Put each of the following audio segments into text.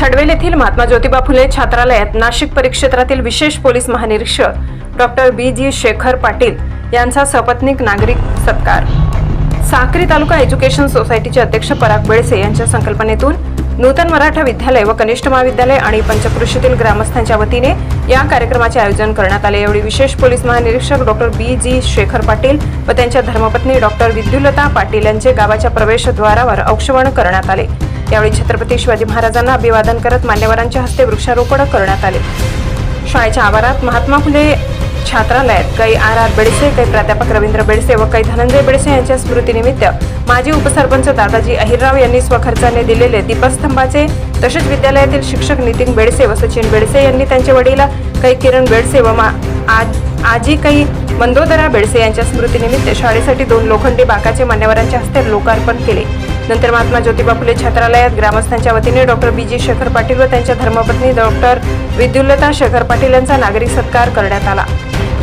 छडवेल येथील महात्मा ज्योतिबा फुले छात्रालयात नाशिक परिक्षेत्रातील विशेष पोलीस महानिरीक्षक doctor B G Shekhar Patil यांचा सपत्निक नागरिक सत्कार. साक्री तालुका एज्युकेशन सोसायटीचे अध्यक्ष पराग बेळसे यांच्या संकल्पनेतून नूतन मराठा विद्यालय व कनिष्ठ महाविद्यालय आणि पंचकृषीतील ग्रामस्थांच्या वतीने या कार्यक्रमाचे आयोजन करण्यात आले. यावेळी विशेष पोलीस महानिरीक्षक doctor B G Shekhar Patil व त्यांच्या धर्मपत्नी डॉक्टर विद्युलता पाटील यांचे गावाच्या प्रवेशद्वारावर औक्षवण करण्यात आले. यावेळी छत्रपती शिवाजी महाराजांना अभिवादन करत मान्यवरांच्या हस्ते वृक्षारोपण करण्यात आले. शाळेच्या आवारात महात्मा फुले छात्रालयात काही आर आर बेडसे काही प्राध्यापक रवींद्र बेडसे व काही धनंजय बेडसे यांच्या स्मृतीनिमित्त माजी उपसरपंच दादाजी अहिरराव यांनी स्वखर्चाने दिलेले दीपस्तंभाचे तसेच विद्यालयातील शिक्षक नितीन बेडसे व सचिन बेडसे यांनी त्यांचे वडील काही किरण बेडसे व मा- आज आजी काही मंदोदरा बेडसे यांच्या स्मृतीनिमित्त शाळेसाठी दोन लोखंडी बाकाचे मान्यवरांच्या हस्ते लोकार्पण केले. नंतर महात्मा ज्योतिबा फुले छात्रालयात ग्रामस्थांच्या वतीने doctor B. G. Shekhar Patil व त्यांच्या धर्मपत्नी डॉक्टर विद्युल्लता शेखर पाटील यांचा नागरिक सत्कार करण्यात आला.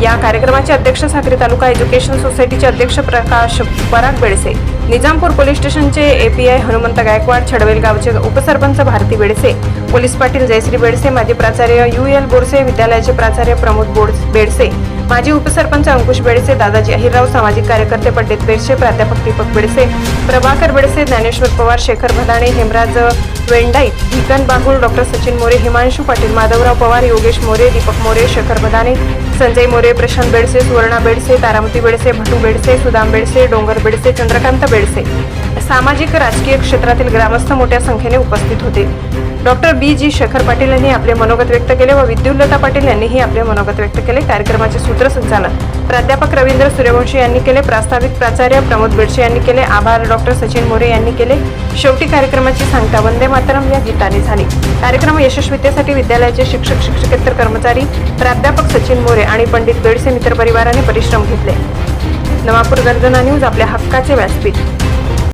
या कार्यक्रमाचे अध्यक्ष साक्री तालुका एज्युकेशन सोसायटीचे अध्यक्ष प्रकाश पराग बेडसे निजामपूर पोलीस स्टेशनचे एपीआय हनुमंत गायकवाड छडवेल गावचे उपसरपंच भारती बेडसे पोलीस पाटील जयश्री बेडसे माजी प्राचार्य यू एल बोरसे विद्यालयाचे प्राचार्य प्रमोद बोड बेडसे माजी उपसरपंच अंकुश बेडसे दादाजी अहिरराव सामाजिक कार्यकर्ते पंडित बेडसे प्राध्यापक दीपक बेडसे प्रभाकर बेडसे ज्ञानेश्वर पवार शेखर भदाणे हेमराज वेंडाई भिकन बागुल डॉक्टर सचिन मोरे हिमांशू पाटील माधवराव पवार योगेश मोरे दीपक मोरे शेखर भदाणे संजय मोरे प्रशांत बेडसे सुवर्णा बेडसे तारामती बेडसे भटू बेडसे सुदाम बेडसे डोंगर बेडसे चंद्रकांत बेडसे सामाजिक राजकीय क्षेत्रातील ग्रामस्थ मोठ्या संख्येने उपस्थित होते. Doctor B. G. Shekhar Patil यांनी आपले मनोगत व्यक्त केले व विद्युल्लता पाटील यांनीही आपले मनोगत व्यक्त केले. कार्यक्रमाचे सूत्रसंचालन प्राध्यापक रवींद्र सूर्यवंशी यांनी केले प्रास्ताविक प्राचार्य प्रमोद बेडसे यांनी केले आभार डॉक्टर सचिन मोरे यांनी केले. शेवटी कार्यक्रमाची सांगता वंदे मातरम या गीताने झाली. कार्यक्रम यशस्वीतेसाठी विद्यालयाचे शिक्षक शिक्षकेतर कर्मचारी प्राध्यापक सचिन मोरे आणि पंडित बेडसे मित्र परिवाराने परिश्रम घेतले. नवापूर गर्जना न्यूज आपल्या हक्काचे व्यासपीठ.